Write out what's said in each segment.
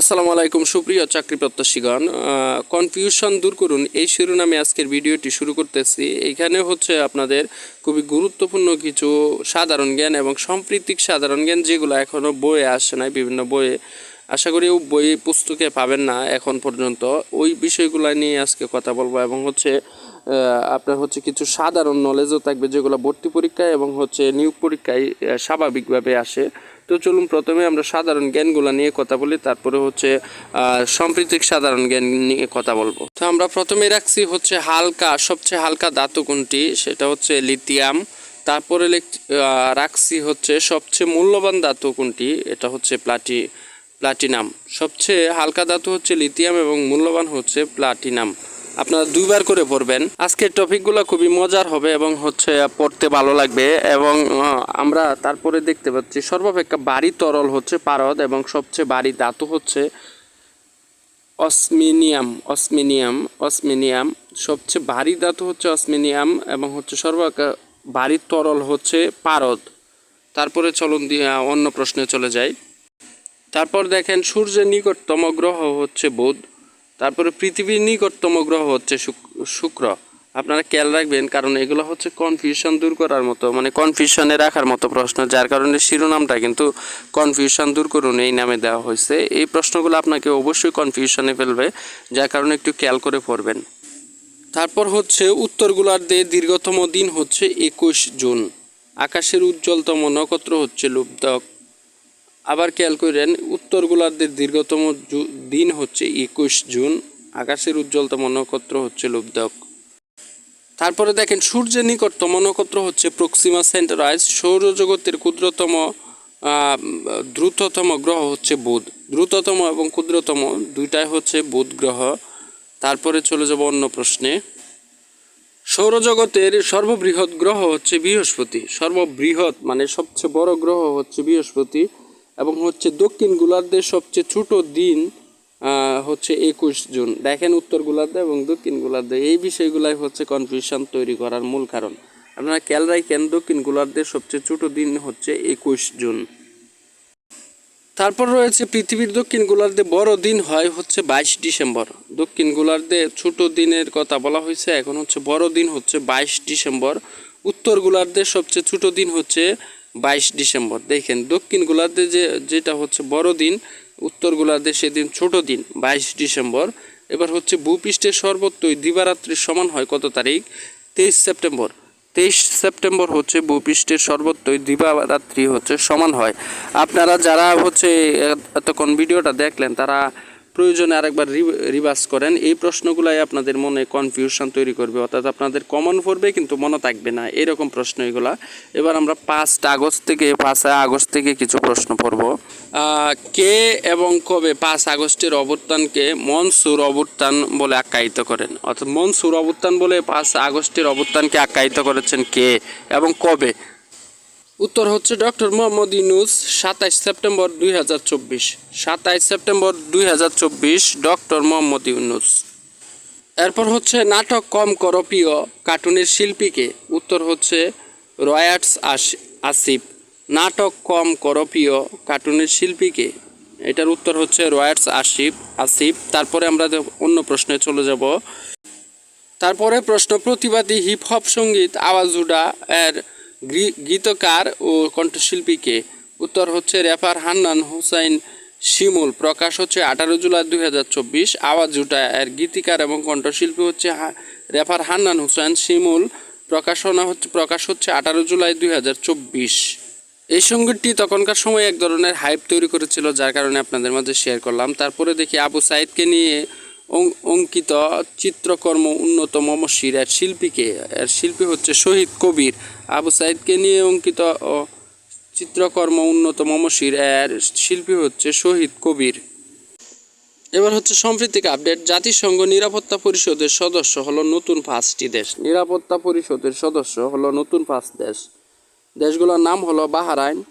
আসসালামু আলাইকুম, সুপ্রিয় চাকরি প্রত্যাশীগণ। কনফিউশন দূর করুন। এই শিরোনামে আজকের ভিডিওটি শুরু করতেছি। এখানে হচ্ছে আপনাদের খুবই গুরুত্বপূর্ণ কিছু সাধারণ জ্ঞান এবং সাম্প্রতিক সাধারণ জ্ঞান যেগুলো এখনও বইয়ে আসে নাই, বিভিন্ন বইয়ে। আশা করি ও বই পুস্তকে পাবেন না এখন পর্যন্ত। ওই বিষয়গুলো নিয়ে আজকে কথা বলব এবং হচ্ছে আপনার হচ্ছে কিছু সাধারণ নলেজও থাকবে যেগুলো ভর্তি পরীক্ষায় এবং হচ্ছে নিয়োগ পরীক্ষায় স্বাভাবিকভাবে আসে। তো চলুন প্রথমে আমরা সাধারণ জ্ঞানগুলো নিয়ে কথা বলি, তারপরে হচ্ছে সাম্প্রতিক সাধারণ জ্ঞান নিয়ে কথা বলব। তো আমরা প্রথমে রাখছি হচ্ছে হালকা, সবচেয়ে হালকা ধাতু কোনটি? সেটা হচ্ছে লিথিয়াম। তারপরে রাখছি হচ্ছে সবচেয়ে মূল্যবান ধাতু কোনটি? এটা হচ্ছে প্লাটি, প্লাটিনাম। সবচেয়ে হালকা ধাতু হচ্ছে লিথিয়াম এবং মূল্যবান হচ্ছে প্লাটিনাম। আপনারা দুইবার করে পড়বেন। আজকের টপিকগুলো খুবই মজার হবে এবং হচ্ছে পড়তে ভালো লাগবে এবং আমরা তারপরে দেখতে পাচ্ছি সর্বাপেক্ষা বাড়ি তরল হচ্ছে পারদ এবং সবচেয়ে বাড়ি ধাতু হচ্ছে অসমিনিয়াম অসমিনিয়াম অসমিনিয়াম। সবচেয়ে ভারী ধাতু হচ্ছে অসমিনিয়াম এবং হচ্ছে সর্বাপেক্ষা ভারী তরল হচ্ছে পারদ। তারপরে চলুন দিয়ে অন্য প্রশ্নে চলে যাই। তারপর দেখেন সূর্যের নিকটতম গ্রহ হচ্ছে বুধ। তারপরে পৃথিবীর নিকটতম গ্রহ হচ্ছে শুক- শুক্র। আপনারা খেয়াল রাখবেন, কারণ এগুলো হচ্ছে কনফিউশন দূর করার মতো মানে কনফিউশনে রাখার মতো প্রশ্ন, যার কারণে শিরোনামটা কিন্তু কনফিউশন দূর করুন এই নামে দেওয়া হয়েছে। এই প্রশ্নগুলো আপনাকে অবশ্যই কনফিউশনে ফেলবে, যার কারণে একটু খেয়াল করে পড়বেন। তারপর হচ্ছে উত্তর গোলার্ধে দীর্ঘতম দিন হচ্ছে একুশ জুন। আকাশের উজ্জ্বলতম নক্ষত্র হচ্ছে লুব্ধক আবার খেয়াল করেন উত্তর গোলার্ধের দীর্ঘতম দিন হচ্ছে একুশ জুন, আকাশের উজ্জ্বলতম নক্ষত্র হচ্ছে লুব্ধক তারপরে দেখেন, সূর্যের নিকটতম নক্ষত্র হচ্ছে প্রক্সিমা সেন্টারাইজ, সৌরজগতের ক্ষুদ্রতম দ্রুততম গ্রহ হচ্ছে বুধ। দ্রুততম এবং ক্ষুদ্রতম দুইটাই হচ্ছে বুধ গ্রহ। তারপরে চলে যাব অন্য প্রশ্নে। সৌরজগতের সর্ববৃহৎ গ্রহ হচ্ছে বৃহস্পতি। সর্ববৃহৎ মানে সবচেয়ে বড় গ্রহ হচ্ছে বৃহস্পতি। এবং হচ্ছে দক্ষিণ গোলার্ধের সবচেয়ে ছোট দিন হচ্ছে একুশ জুন। দেখেন উত্তর গোলার্ধে এবং দক্ষিণ গোলার্ধে। এই বিষয়গুলাই হচ্ছে কনফিউশন তৈরি করার মূল কারণ। আপনারা খেয়াল রাখেন, দক্ষিণ গোলার্ধের সবচেয়ে ছোট দিন হচ্ছে একুশ জুন। তারপর রয়েছে পৃথিবীর দক্ষিণ গোলার্ধে বড় দিন হয় হচ্ছে বাইশ ডিসেম্বর। দক্ষিণ গোলার্ধে ছোট দিনের কথা বলা হয়েছে, এখন হচ্ছে বড় দিন হচ্ছে বাইশ ডিসেম্বর। উত্তর গোলার্ধের সবচেয়ে ছোট দিন হচ্ছে বাইশ ডিসেম্বর। দেখেন, দক্ষিণ গোলার্ধে যে, যেটা হচ্ছে বড় দিন, উত্তর গোলার্ধে সেদিন ছোট দিন, বাইশ ডিসেম্বর। এবার হচ্ছে ভূপৃষ্ঠের সর্বত্রই দিবারাত্রির সমান হয় কত তারিখ? তেইশ সেপ্টেম্বর। তেইশ সেপ্টেম্বর হচ্ছে ভূপৃষ্ঠের সর্বত্রই দিবারাত্রি হচ্ছে সমান হয়। আপনারা যারা হচ্ছে এতক্ষণ ভিডিওটা দেখলেন, তারা প্রয়োজনে আরেকবার রিভার্স করেন। এই প্রশ্নগুলাই আপনাদের মনে কনফিউশন তৈরি করবে। অর্থাৎ আপনাদের কমন পড়বে কিন্তু মনে থাকবে না। এরকম প্রশ্ন এগুলা। এবার আমরা পাঁচ আগস্ট থেকে পাঁচ আগস্ট থেকে কিছু প্রশ্ন পড়ব। কে এবং কবে পাঁচ আগস্টের অবস্থানকে মনসুর অবস্থান বলে আখ্যায়িত করেন? অর্থাৎ মনসুর অবস্থান বলে পাঁচ আগস্টের অবস্থানকে আখ্যায়িত করেছেন কে এবং কবে? উত্তর হচ্ছে ডক্টর মোহাম্মদ ইউনুস, সাতাইশ সেপ্টেম্বর দুই হাজার চব্বিশ। সাতাইশ সেপ্টেম্বর দুই হাজার চব্বিশ, ডক্টর মোহাম্মদ ইউনুস। এরপর হচ্ছে নাটক কম করপীয় কার্টুনের শিল্পীকে। উত্তর হচ্ছে রয়াটস আস- আসিফ। নাটক কম করপীয় কার্টুনের শিল্পীকে। এটার উত্তর হচ্ছে রয়াটস আসিফ আসিফ। তারপরে আমরা অন্য প্রশ্নে চলে যাব। তারপরে প্রশ্ন, প্রতিবাদী হিপ হপ সংগীত আওয়াজুডা এর গীতকার ও কণ্ঠশিল্পীকে উত্তর হচ্ছে রেফার হান্নান হুসাইন শিমুল। প্রকাশ হচ্ছে আঠারো জুলাই দুই হাজার চব্বিশ। আওয়াজুডা এর গীতিকার এবং কণ্ঠশিল্পী হচ্ছে রেফার হান্নান হুসাইন শিমুল। প্রকাশনা হচ্ছে, প্রকাশ হচ্ছে আঠারো জুলাই দুই হাজার চব্বিশ। এই সঙ্গীতটি তখনকার সময় এক ধরনের হাইপ তৈরি করেছিল, যার কারণে আপনাদের মাঝে শেয়ার করলাম। তারপরে দেখি আবু সাইদকে নিয়ে অঙ্কিত চিত্রকর্ম উন্নত মমশির এর শিল্পীকে। এর শিল্পী হচ্ছে শহীদ কবির আবু সাইদকে নিয়ে অঙ্কিত চিত্রকর্ম উন্নত মমশির। এর শিল্পী হচ্ছে শহীদ কবির। এবার হচ্ছে সাম্প্রতিক আপডেট। জাতিসংঘ নিরাপত্তা পরিষদের সদস্য হলো নতুন পাঁচটি দেশ। নিরাপত্তা পরিষদের সদস্য হলো নতুন পাঁচ দেশ। দেশগুলোর নাম হলো Bahrain,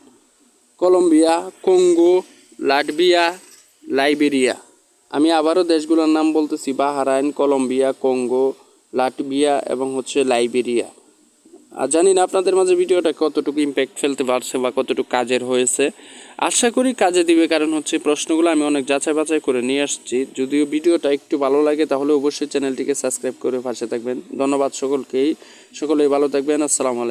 Colombia, Congo, Latvia, Liberia. আমি আবারও দেশগুলোর নাম বলতেছি, বাহারাইন, কলম্বিয়া, কঙ্গো, লাটভিয়া এবং হচ্ছে লাইবেরিয়া। আর জানি না আপনাদের মাঝে ভিডিওটা কতটুকু ইম্প্যাক্ট ফেলতে পারছে বা কতটুকু কাজের হয়েছে। আশা করি কাজে দিবে, কারণ হচ্ছে প্রশ্নগুলো আমি অনেক যাচাই বাছাই করে নিয়ে আসছি। যদিও ভিডিওটা একটু ভালো লাগে, তাহলে অবশ্যই চ্যানেলটিকে সাবস্ক্রাইব করে পাশে থাকবেন। ধন্যবাদ সকলকেই। সকলেই ভালো থাকবেন। আসসালামু আলাইকুম।